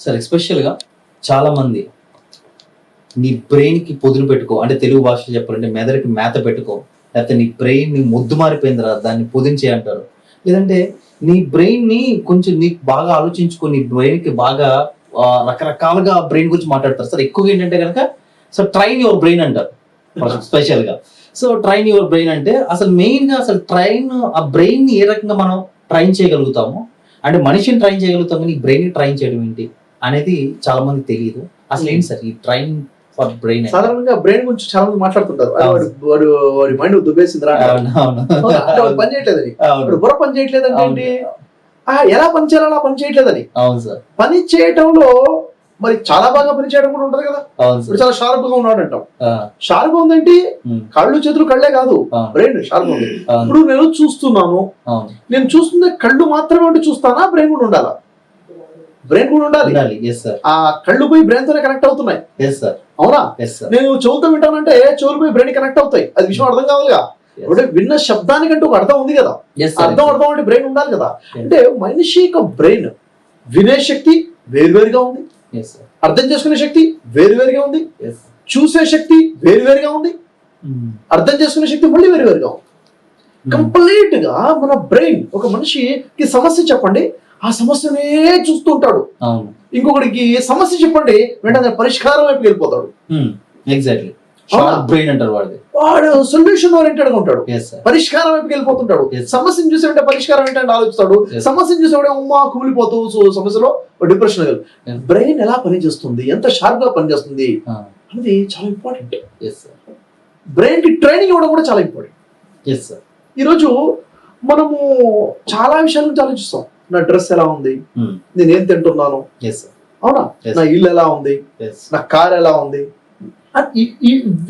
Sir ఎస్పెషల్గా చాలామంది నీ బ్రెయిన్కి పొదును పెట్టుకో. అంటే తెలుగు భాష చెప్పాలంటే మెదడుకి మేత పెట్టుకో. లేకపోతే నీ బ్రెయిన్ని మారిపోయింది రా దాన్ని పొదించే అంటారు. లేదంటే నీ బ్రెయిన్ని కొంచెం నీకు బాగా ఆలోచించుకో నీ బ్రెయిన్కి బాగా రకరకాలుగా బ్రెయిన్ గురించి మాట్లాడతారు. సార్ ఎక్కువగా ఏంటంటే కనుక సో ట్రైన్ యువర్ బ్రెయిన్ అంటారు. స్పెషల్గా సో ట్రైన్ యువర్ బ్రెయిన్ అంటే అసలు మెయిన్గా అసలు ట్రైన్ ఆ బ్రెయిన్ని ఏ రకంగా మనం ట్రైన్ చేయగలుగుతాము? అంటే మనిషిని ట్రైన్ చేయగలుగుతాం కానీ బ్రెయిన్ ట్రైన్ చేయడం ఏంటి? అనేది చాలా మంది తెలియదు అసలు ఏంటి సార్ ఈ ట్రైన్ ఫర్ బ్రెయిన్ సాధారణంగా బ్రెయిన్ గురించి చాలా మంది మాట్లాడుతుంటారు. "అరే, వాడు వాడు వాడి మైండ్ వాడు పని చేయట్లేదని వాడు బుర్ర పని చేయట్లేదు అంటే ఎలా పని చేయాలో అలా పని చేయట్లేదని అవును సార్. పని చేయటంలో మరి చాలా బాగా పని చేయడం కూడా ఉంటది కదా. ఇప్పుడు చాలా షార్ప్గా ఉన్నాడు అంటాం. షార్ప్గా ఉందంటే కళ్ళు చేతులు కళ్ళే కాదు. బ్రెయిన్ షార్ప్ ఉంది. ఇప్పుడు నేను చూస్తున్నాను. నేను చూస్తున్న కళ్ళు మాత్రమే ఉంటే చూస్తానా? బ్రెయిన్ కూడా ఉండాలా? బ్రెయిన్ కూడా ఉండాలి. ఆ కళ్ళు పోయి బ్రెయిన్ తోనే కనెక్ట్ అవుతున్నాయి. అవునా? నేను చెవులతో వింటానంటే చెవులు పోయి బ్రెయిన్ కనెక్ట్ అవుతాయి? అది విషయం అర్థం కావాలిగా. ఇప్పుడు విన్న శబ్దానికంటూ ఒక అర్థం ఉంది కదా. అర్థం అర్థం అంటే బ్రెయిన్ ఉండాలి కదా. అంటే మనిషి యొక్క బ్రెయిన్ వినే శక్తి వేరువేరుగా ఉంది. అర్థం చేసుకునే శక్తి వేరువేరుగా ఉంది. చూసే శక్తి వేరువేరుగా ఉంది. అర్థం చేసుకునే శక్తి మళ్ళీ వేరువేరుగా ఉంది. కంప్లీట్గా మన బ్రెయిన్ ఒక మనిషికి సమస్య చెప్పండి. ఆ సమస్యనే చూస్తూ ఉంటాడు ఇంకొకటికి సమస్య చెప్పండి వెంటనే పరిష్కారం వైపు వెళ్ళిపోతాడు. ఎగ్జాక్ట్లీ బ్రెయిన్ అంటారు వాడిది. వాడు సొల్యూషన్ ఓరియంటెడ్గా ఉంటాడు. పరిష్కారం వైపుకి వెళ్ళిపోతుంటాడు. సమస్యను చూసే ఉంటే పరిష్కారం ఏంటంటే ఆలోచిస్తాడు. సమస్యను చూసేవాడే ఉమ్మా కుమిలిపోతూ సో సమస్యలో డిప్రెషన్. బ్రెయిన్ ఎలా పనిచేస్తుంది? ఎంత షార్ప్గా పనిచేస్తుంది? అనేది చాలా ఇంపార్టెంట్ ఎస్ సార్ బ్రెయిన్కి ట్రైనింగ్ ఇవ్వడం కూడా చాలా ఇంపార్టెంట్ ఎస్ సార్ ఈరోజు మనము చాలా విషయాల గురించి ఆలోచిస్తాం. నా డ్రెస్ ఎలా ఉంది? నేను ఏం తింటున్నాను అవునా. నా ఇల్లు ఎలా ఉంది? నా కార్ ఎలా ఉంది?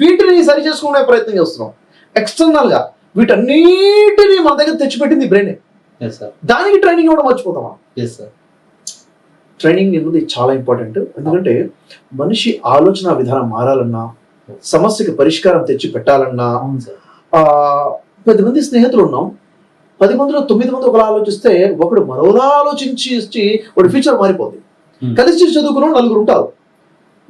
వీటిని సరి చేసుకునే ప్రయత్నం చేస్తున్నాం. ఎక్స్టర్నల్గా వీటన్నిటిని మన దగ్గర తెచ్చిపెట్టింది బ్రెయిన్ దానికి ట్రైనింగ్ ఇవ్వడం మర్చిపోతామా? ట్రైనింగ్ అనేది చాలా ఇంపార్టెంట్ ఎందుకంటే మనిషి ఆలోచన విధానం మారాలన్నా సమస్యకి పరిష్కారం తెచ్చి పెట్టాలన్నా అవును సార్ ఆ పది మంది స్నేహితులు ఉన్నాం. పది మందిలో తొమ్మిది మంది ఒకలా ఆలోచిస్తే ఒకడు మరోలా ఆలోచించి ఇచ్చి వాడి ఫ్యూచర్ మారిపోద్ది. Hmm. కలిసి చదువుకున్న నలుగురు ఉంటారు.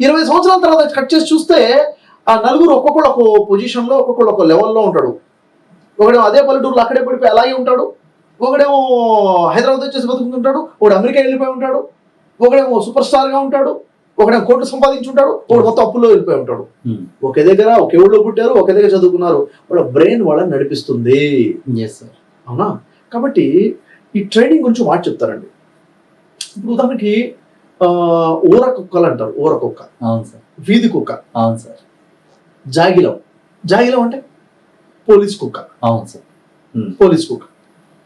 ఇరవై సంవత్సరాల తర్వాత కట్ చేసి చూస్తే ఆ నలుగురు ఒక్కొక్కడు ఒక పొజిషన్లో ఒక్కొక్కడు ఒక లెవెల్లో ఉంటాడు. ఒకడేమో అదే పల్లెటూరులో అక్కడే పడిపోయి అలాగే ఉంటాడు. ఒకడేమో హైదరాబాద్ వచ్చేసి బతుకుతుంటాడు. ఒకడు అమెరికా వెళ్ళిపోయి ఉంటాడు. ఒకడేమో సూపర్ స్టార్గా ఉంటాడు. ఒకడేమో కోట్లు సంపాదించి ఉంటాడు. ఒకడు మొత్తం అప్పుల్లో వెళ్ళిపోయి ఉంటాడు. ఒకే దగ్గర ఒకే ఊళ్ళో పుట్టారు ఒకే దగ్గర చదువుకున్నారు. వాళ్ళ బ్రెయిన్ వాళ్ళని నడిపిస్తుంది. ఎస్ సార్ అవునా? కాబట్టి ఈ ట్రైనింగ్ గురించి మాట చెప్తారండి. ఇప్పుడు ఉదాహరణకి ఊర కుక్కలు అంటారు ఊర కుక్క. అవును సార్. వీధి కుక్క. అవును సార్. జాగిలం. జాగిలం అంటే పోలీస్ కుక్క. అవును సార్. పోలీస్ కుక్క.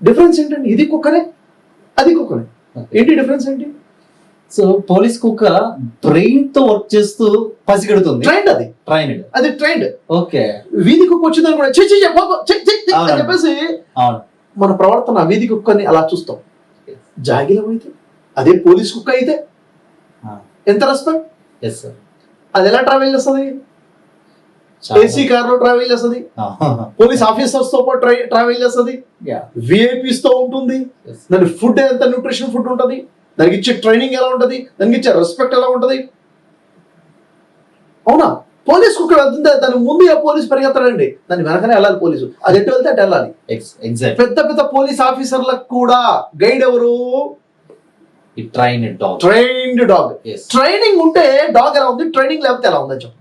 డిఫరెన్స్ ఏంటండి? ఇది కుక్కనే అది కుక్కనే. ఏంటి డిఫరెన్స్ ఏంటి? సో పోలీస్ కుక్క బ్రెయిన్తో వర్క్ చేస్తూ పసిగడుతుంది. ట్రైండ్ అది. ట్రైన్డ్ అది ట్రైండ్ ఓకే. వీధి కుక్క వచ్చిందని కూడా. చెప్పేసి అవును. మన ప్రవర్తన వీధి కుక్కని అలా చూస్తాం. జాగిలం అయితే అదే పోలీస్ కుక్క అయితే. ఎంత రెస్పెక్ట్ ఎస్ సార్ అది ఎలా ట్రావెల్ చేస్తుంది? ఏసీ కార్లో ట్రావెల్ చేస్తుంది? పోలీస్ ఆఫీసర్స్తో ట్రావెల్ చేస్తుంది? విఐపీస్తో ఉంటుంది. దాని ఫుడ్ ఎంత న్యూట్రిషన్ ఫుడ్ ఉంటుంది? దానికి ఇచ్చే ట్రైనింగ్ ఎలా ఉంటుంది? దానికి ఇచ్చే రెస్పెక్ట్ ఎలా ఉంటుంది? అవునా? పోలీస్ కుక్క వెళ్తుంటే దాని ముందు ఏ పోలీస్ పరిగెత్తాడండి? దాని వెనకనే వెళ్ళాలి పోలీసు. అది ఎటు వెళ్తే అటు వెళ్ళాలి. ఎగ్జాక్ట్ పెద్ద పెద్ద పోలీస్ ఆఫీసర్లకు కూడా గైడ్ ఎవరు? ఈ train dog. Trained dog. Training ఉంటే డాగ్ ఎలా ఉంది? ట్రైనింగ్ లేకపోతే ఎలా ఉందని చెప్పు.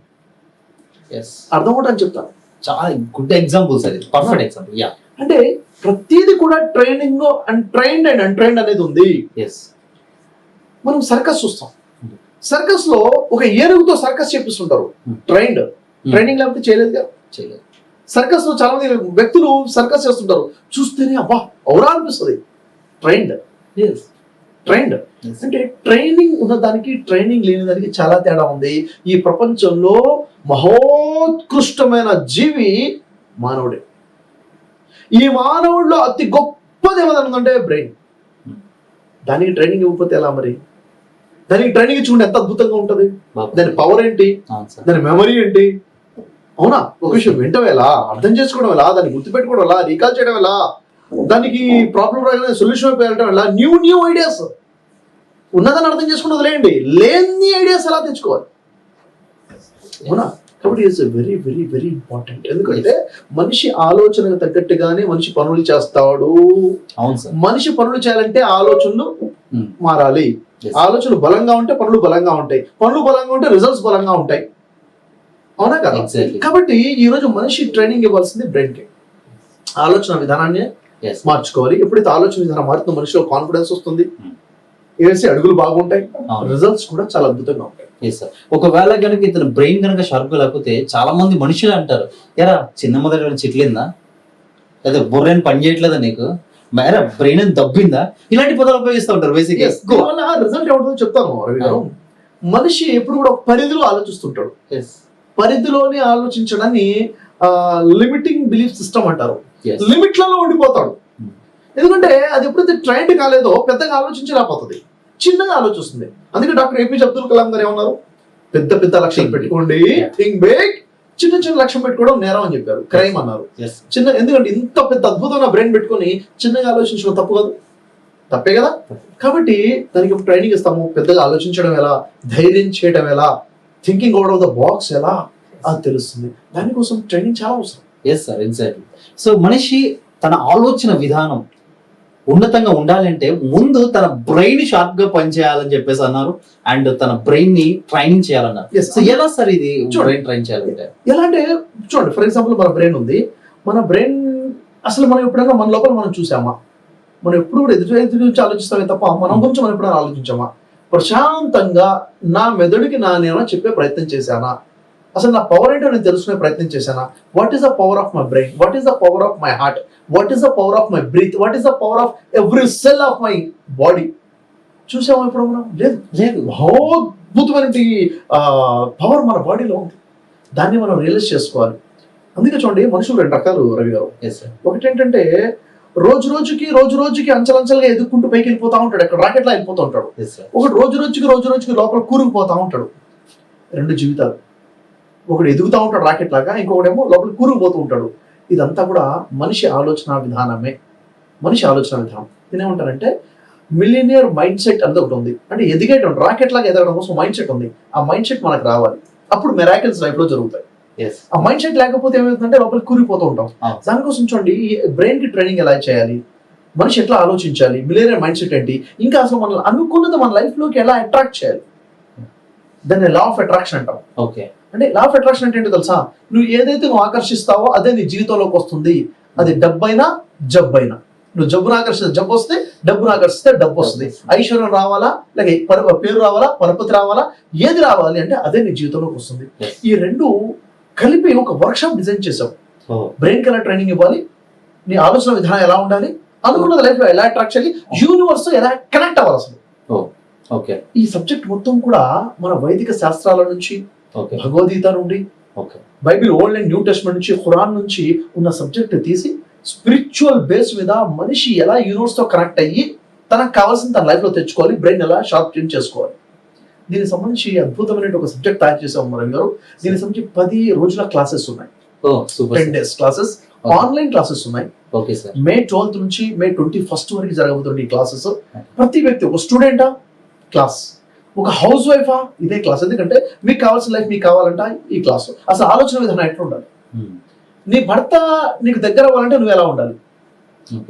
ఎస్ అర్థం కూడా అని చెప్తాను చాలా good example sir perfect example yeah అంటే ప్రతిదీ కూడా training and trained and untrained అనేది ఉంది. ఎస్ మనం సర్కస్ చూస్తాం. సర్కస్లో ఒక ఏనుగుతో సర్కస్ చేపిస్తుంటారు. Hmm. ట్రైన్డ్. ట్రైనింగ్ లేకపోతే చేయలేదుగా చేయలేదు. సర్కస్లో చాలా మంది వ్యక్తులు సర్కస్ చేస్తుంటారు. చూస్తేనే అబ్బా అవురా అనిపిస్తుంది. ట్రైన్డ్. ట్రైన్డ్. అంటే ట్రైనింగ్ ఉన్న దానికి ట్రైనింగ్ లేని దానికి చాలా తేడా ఉంది. ఈ ప్రపంచంలో మహోత్కృష్టమైన జీవి మానవుడే. ఈ మానవుడిలో అతి గొప్పది ఏమైనా ఉందంటే బ్రెయిన్. దానికి ట్రైనింగ్ ఇవ్వకపోతే ఎలా మరి? దానికి ట్రైనింగ్ ఇచ్చుకుంటే ఎంత అద్భుతంగా ఉంటుంది? దాని పవర్ ఏంటి? దాని మెమరీ ఏంటి? అవునా? ఒక విషయం వింటం ఎలా? అర్థం చేసుకోవడం ఎలా? దాన్ని గుర్తుపెట్టుకోవడం ఎలా? రీకాల్ చేయడం ఎలా? దానికి ప్రాబ్లం రాగానే సొల్యూషన్ వెళ్ళడం ఎలా? న్యూ న్యూ ఐడియాస్ ఉన్నదని అర్థం చేసుకుని వదిలేయండి. లేని ఐడియాస్ ఎలా తెచ్చుకోవాలి? అవునా? కాబట్టి it's very very very important ఎందుకంటే మనిషి ఆలోచనకు తగ్గట్టుగానే మనిషి పనులు చేస్తాడు. అవును సార్. మనిషి పనులు చేయాలంటే ఆలోచనలు. మారాలి. Yes. ఆలోచనలు బలంగా ఉంటే పనులు బలంగా ఉంటాయి. పనులు బలంగా ఉంటే రిజల్ట్స్ బలంగా ఉంటాయి. అవునా కదా? కాబట్టి ఈ రోజు మనిషి ట్రైనింగ్ ఇవ్వాల్సింది బ్రెయిన్కి. ఆలోచన విధానాన్ని ఎస్ మార్చుకోవాలి. ఎప్పుడైతే ఆలోచన విధానం మారుతుందో మనిషిలో కాన్ఫిడెన్స్ వస్తుంది. Hmm. వేసే అడుగులు బాగుంటాయి. రిజల్ట్స్ కూడా చాలా అద్భుతంగా ఉంటాయి. ఒకవేళ కనుక ఇతను బ్రెయిన్ కనుక షార్ప్ లేకపోతే చాలా మంది మనుషులు అంటారు ఎరా చిన్న మొదటి చిట్లిందా? లేదా బుర్రెన్ పని చేయట్లేదా నీకు? మేరా బ్రెయిన్ దబ్బిందా? ఇలాంటి పదాలు ఉపయోగిస్తూ ఉంటారు బేసిక్ రిజల్ట్ ఏముంటుందో చెప్తాను రవి గారు? మనిషి ఎప్పుడు కూడా ఒక పరిధిలో ఆలోచిస్తుంటాడు. పరిధిలోనే ఆలోచించడాన్ని లిమిటింగ్ బిలీఫ్ సిస్టమ్ అంటారు. లిమిట్లలో ఉండిపోతాడు. Hmm. ఎందుకంటే అది ఎప్పుడైతే ట్రైండ్ కాలేదో పెద్దగా ఆలోచించలేకపోతుంది చిన్నగా ఆలోచిస్తుంది. అందుకే డాక్టర్ ఏపీజే అబ్దుల్ కలాం గారు ఏమన్నారు? పెద్ద పెద్ద లక్ష్యాలు. పెట్టుకోండి. థింక్ బిగ్ చిన్న చిన్న లక్ష్యం పెట్టుకోవడం నేరం అని చెప్పారు. క్రైమ్ అన్నారు. చిన్న ఎందుకంటే ఇంత పెద్ద అద్భుతమైన బ్రెయిన్ పెట్టుకొని చిన్నగా ఆలోచించడం తప్పు కాదు. తప్పే కదా? కాబట్టి దానికి ట్రైనింగ్ ఇస్తాము. పెద్దగా ఆలోచించడం ఎలా? ధైర్యం చేయడం ఎలా? Thinking out of the box ఎలా? అది తెలుస్తుంది. దానికోసం ట్రైనింగ్ చాలా అవసరం. ఎస్ సార్ ఎగ్జాక్ట్లీ సో మనిషి తన ఆలోచన విధానం ఉన్నతంగా ఉండాలంటే ముందు తన బ్రెయిన్ షార్ప్గా పనిచేయాలని చెప్పేసి అన్నారు. అండ్ తన బ్రెయిన్ని ట్రైనింగ్ చేయాలన్నారు. సో ఎలా సార్ ఇది చూడండి. బ్రెయిన్ ట్రైన్ చేయాలంటే? ఎలా అంటే చూడండి ఫర్ ఎగ్జాంపుల్ మన బ్రెయిన్ ఉంది. మన బ్రెయిన్ అసలు మనం ఎప్పుడైనా మన లోపల మనం చూసామా? మనం ఎప్పుడు కూడా ఎదుటి ఎదుటి గురించి ఆలోచిస్తామే తప్ప మన గురించి మనం ఎప్పుడైనా ఆలోచించామా? ప్రశాంతంగా నా మెదడుకి నా నేను చెప్పే ప్రయత్నం చేశానా? అసలు నా పవర్ ఏంటో నేను తెలుసుకునే ప్రయత్నం చేశానా? What is the power of my brain what is the power of my heart what is the power of my breath what is the power of every cell of my body చూసామా ఇప్పుడు మనం? లేదు లేదు. అద్భుతమైన power మన బాడీలో ఉంది. దాన్ని మనం రియలైజ్ చేసుకోవాలి. అందుకే చూడండి మనుషులు రెండు రకాలు రవి గారు. ఒకటి ఏంటంటే రోజు రోజుకి రోజు రోజుకి అంచలంచలుగా ఎదుక్కుంటూ పైకి వెళ్ళిపోతా ఉంటాడు. అక్కడ రాకెట్లా వెళ్ళిపోతూ ఉంటాడు. ఒకటి రోజు రోజుకి రోజు రోజుకి లోపల కూరుకుపోతా ఉంటాడు. రెండు జీవితాలు. ఒకడు ఎదుగుతా ఉంటాడు రాకెట్ లాగా ఇంకొకడేమో లోపల కూరుకుపోతూ ఉంటాడు. ఇదంతా కూడా మనిషి ఆలోచన విధానమే. మనిషి ఆలోచన విధానం. నేనేమంటానంటే మిలినియర్ మైండ్ సెట్ అనేది ఒకటి ఉంది. అంటే ఎదిగేటం రాకెట్ లాగా ఎదగడం కోసం మైండ్ సెట్ ఉంది. ఆ మైండ్ సెట్ మనకు రావాలి. అప్పుడు మెరాకిల్స్ లైఫ్లో జరుగుతాయి. ఆ మైండ్ సెట్ లేకపోతే ఏమవుతుందంటే లోపల కూరిపోతూ ఉంటాం. దానికోసం చూడండి ఈ బ్రెయిన్కి ట్రైనింగ్ ఎలా చేయాలి? మనిషి ఎట్లా ఆలోచించాలి? మిలియనర్ మైండ్ సెట్ ఏంటి? ఇంకా అసలు మనం అనుకున్నది మన లైఫ్లోకి ఎలా అట్రాక్ట్ చేయాలి? దాన్ని లా ఆఫ్ అట్రాక్షన్ అంటాం. ఓకే. అంటే లా ఆఫ్ అట్రాక్షన్ అంటే ఏంటో తెలుసా? నువ్వు ఏదైతే నువ్వు ఆకర్షిస్తావో అదే నీ జీవితంలోకి వస్తుంది. అది డబ్బైనా జబ్బైనా. నువ్వు జబ్బును ఆకర్షిస్తే జబ్బు వస్తే డబ్బును ఆకర్షిస్తే డబ్బు వస్తుంది. ఐశ్వర్యం రావాలా? లేక పర- పేరు రావాలా? పరపతి రావాలా? ఏది రావాలి అంటే అదే నీ జీవితంలోకి వస్తుంది. ఈ రెండు కలిపి ఒక వర్క్షాప్ డిజైన్ చేసావు బ్రెయిన్కి ఎలా ట్రైనింగ్ ఇవ్వాలి. నీ ఆలోచన విధానం ఎలా ఉండాలి? అనుకున్నది లైఫ్లో ఎలా అట్రాక్ట్ చేయాలి? యూనివర్స్ ఎలా కనెక్ట్ అవ్వాలి అసలు? ఈ సబ్జెక్ట్ మొత్తం కూడా మన వైదిక శాస్త్రాల నుంచి భగవద్గీత నుండి okay. Bible old and new testament నుంచి ఖురాన్ నుంచి ఉన్న సబ్జెక్ట్ తీసి స్పిరిచువల్ బేస్ మీద మనిషి ఎలా యూనివర్స్తో కనెక్ట్ అయ్యి తనకు కావాల్సిన తన లైఫ్లో తెచ్చుకోవాలి బ్రెయిన్ ఎలా షార్ప్ ట్యూన్ చేసుకోవాలి. దీనికి సంబంధించి అద్భుతమైన ఒక సబ్జెక్ట్ తయారు చేసాం మనం గారు. దీనికి సంబంధించి పది రోజుల క్లాసెస్ ఉన్నాయి. Ten days classes. Online classes ఉన్నాయి. Okay sir. మే ట్వెల్త్ నుంచి మే ట్వంటీ ఫస్ట్ వరకు జరగబోతుంది ఈ క్లాసెస్. ప్రతి వ్యక్తి ఒక స్టూడెంటా? క్లాస్ ఒక హౌస్ వైఫా ఇదే క్లాస్ ఎందుకంటే మీకు కావాల్సిన లైఫ్ మీకు కావాలంట ఈ క్లాస్ అసలు ఆలోచన విధానం ఎట్లా ఉండాలి? నీ భర్త నీకు దగ్గర అవ్వాలంటే నువ్వు ఎలా ఉండాలి?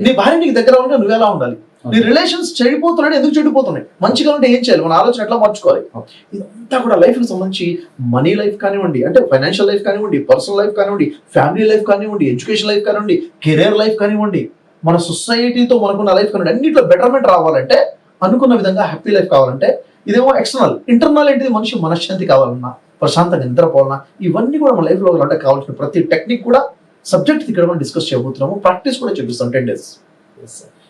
నీ భార్య నీకు దగ్గర అవ్వాలంటే నువ్వు ఎలా ఉండాలి? నీ రిలేషన్స్ చెడిపోతున్నాయి ఎందుకు చెడిపోతున్నాయి? మంచిగా ఉంటే ఏం చేయాలి? మన ఆలోచన ఎట్లా మార్చుకోవాలి. ఇదంతా కూడా లైఫ్కి సంబంధించి మనీ లైఫ్ కానివ్వండి అంటే ఫైనాన్షియల్ లైఫ్ కానివ్వండి పర్సనల్ లైఫ్ కానివ్వండి ఫ్యామిలీ లైఫ్ కానివ్వండి ఎడ్యుకేషన్ లైఫ్ కానివ్వండి కెరీర్ లైఫ్ కానివ్వండి మన సొసైటీతో మనకున్న లైఫ్ కానివ్వండి అన్నింటిలో బెటర్మెంట్ రావాలంటే అనుకున్న విధంగా హ్యాపీ లైఫ్ కావాలంటే ఇదేమో ఎక్స్టర్నల్. ఇంటర్నల్ ఏంటిది? మనిషి మనశ్శాంతి కావాలన్నా ప్రశాంతంగా నిద్రపోవాలన్నా ఇవన్నీ కూడా మన లైఫ్లో అంటే కావాల్సిన ప్రతి టెక్నిక్ కూడా సబ్జెక్ట్ ఇక్కడ మనం డిస్కస్ చేయబోతున్నాము. ప్రాక్టీస్ కూడా చూపిస్తాం టెన్ డేస్.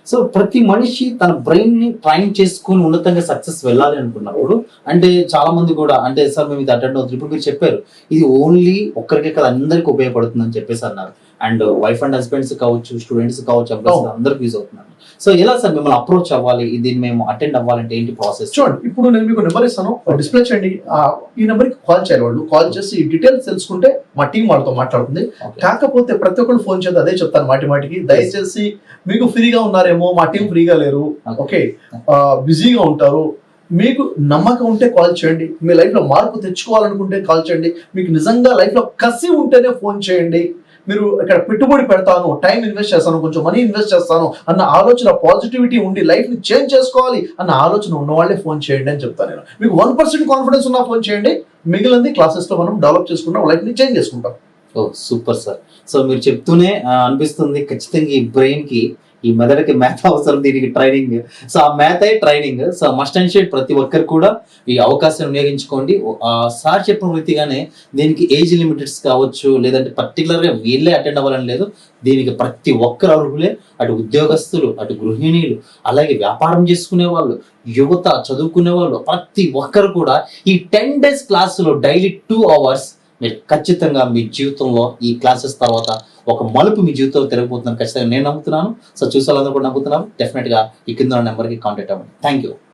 సో ప్రతి మనిషి తన బ్రెయిన్ని ట్రైన్ చేసుకుని ఉన్నతంగా సక్సెస్ వెళ్ళాలి అనుకున్నప్పుడు అంటే చాలా మంది కూడా అంటే సార్ మేము ఇది అటెండ్ అవుతుంది ఇప్పుడు మీరు చెప్పారు ఇది ఓన్లీ ఒక్కరికే కదా అందరికి ఉపయోగపడుతుంది అని చెప్పేసి అన్నారు. అండ్ వైఫ్ అండ్ హస్బెండ్స్ కావచ్చు స్టూడెంట్స్ కావచ్చు ఎంప్లాయీస్. అందరికి యూజ్ అవుతున్నారు. సో ఎలా సార్ మిమ్మల్ని అప్రోచ్ అవ్వాలి? దీన్ని మేము అటెండ్ అవ్వాలంటే ఏంటి ప్రాసెస్ చూడండి ఇప్పుడు నేను మీకు నెంబర్ ఇస్తాను. డిస్ప్లే చేయండి. ఈ నెంబర్కి కాల్ చేయాలి వాళ్ళు. కాల్ చేసి ఈ డీటెయిల్స్ తెలుసుకుంటే మా టీం వాళ్ళతో మాట్లాడుతుంది. కాకపోతే ప్రతి ఒక్కరు ఫోన్ చేస్తే అదే చెప్తాను మాటి మాటికి. దయచేసి మీకు ఫ్రీగా ఉన్నారేమో మా టీం ఫ్రీగా లేరు. ఓకే బిజీగా ఉంటారు. మీకు నమ్మకం ఉంటే కాల్ చేయండి. మీ లైఫ్లో మార్పు తెచ్చుకోవాలనుకుంటే కాల్ చేయండి. మీకు నిజంగా లైఫ్లో కసి ఉంటేనే ఫోన్ చేయండి. మీరు ఇక్కడ పెట్టుబడి పెడతాను టైం ఇన్వెస్ట్ చేస్తాను కొంచెం మనీ ఇన్వెస్ట్ చేస్తాను అన్న ఆలోచన పాజిటివిటీ ఉండి లైఫ్ని చేంజ్ చేసుకోవాలి అన్న ఆలోచన ఉన్న వాళ్ళే ఫోన్ చేయండి అని చెప్తాను నేను. మీకు వన్ పర్సెంట్ కాన్ఫిడెన్స్ ఉన్నా ఫోన్ చేయండి. మిగిలింది క్లాసెస్లో మనం డెవలప్ చేసుకుంటాం లైఫ్ని చేంజ్ చేసుకుంటాం. ఓ సూపర్ సార్ సో మీరు చెప్తూనే అనిపిస్తుంది ఖచ్చితంగా ఈ బ్రెయిన్కి ఈ మెదడుకి మ్యాథ్ అవసరం దీనికి ట్రైనింగ్ సో ఆ మ్యాథ్ అయ్యే training so must and should ప్రతి ఒక్కరు కూడా ఈ అవకాశాన్ని వినియోగించుకోండి. సార్ చెప్పిన రీతిగానే దీనికి ఏజ్ లిమిటెడ్స్ కావచ్చు లేదంటే పర్టికులర్గా వీళ్ళే అటెండ్ అవ్వాలని లేదు. దీనికి ప్రతి ఒక్కరు అర్హులే. అటు ఉద్యోగస్తులు అటు గృహిణీలు అలాగే వ్యాపారం చేసుకునే వాళ్ళు యువత చదువుకునే వాళ్ళు ప్రతి ఒక్కరు కూడా ఈ టెన్ డేస్ క్లాసులో డైలీ టూ అవర్స్ మీరు ఖచ్చితంగా మీ జీవితంలో ఈ క్లాసెస్ తర్వాత ఒక మలుపు మీ జీవితంలో తిరగబోతుందని ఖచ్చితంగా నేను నమ్ముతున్నాను. సో చూసే వాళ్ళందరూ కూడా నమ్ముతున్నారు. డెఫినెట్గా ఈ కింద నెంబర్కి కాంటాక్ట్ అవ్వండి. Thank you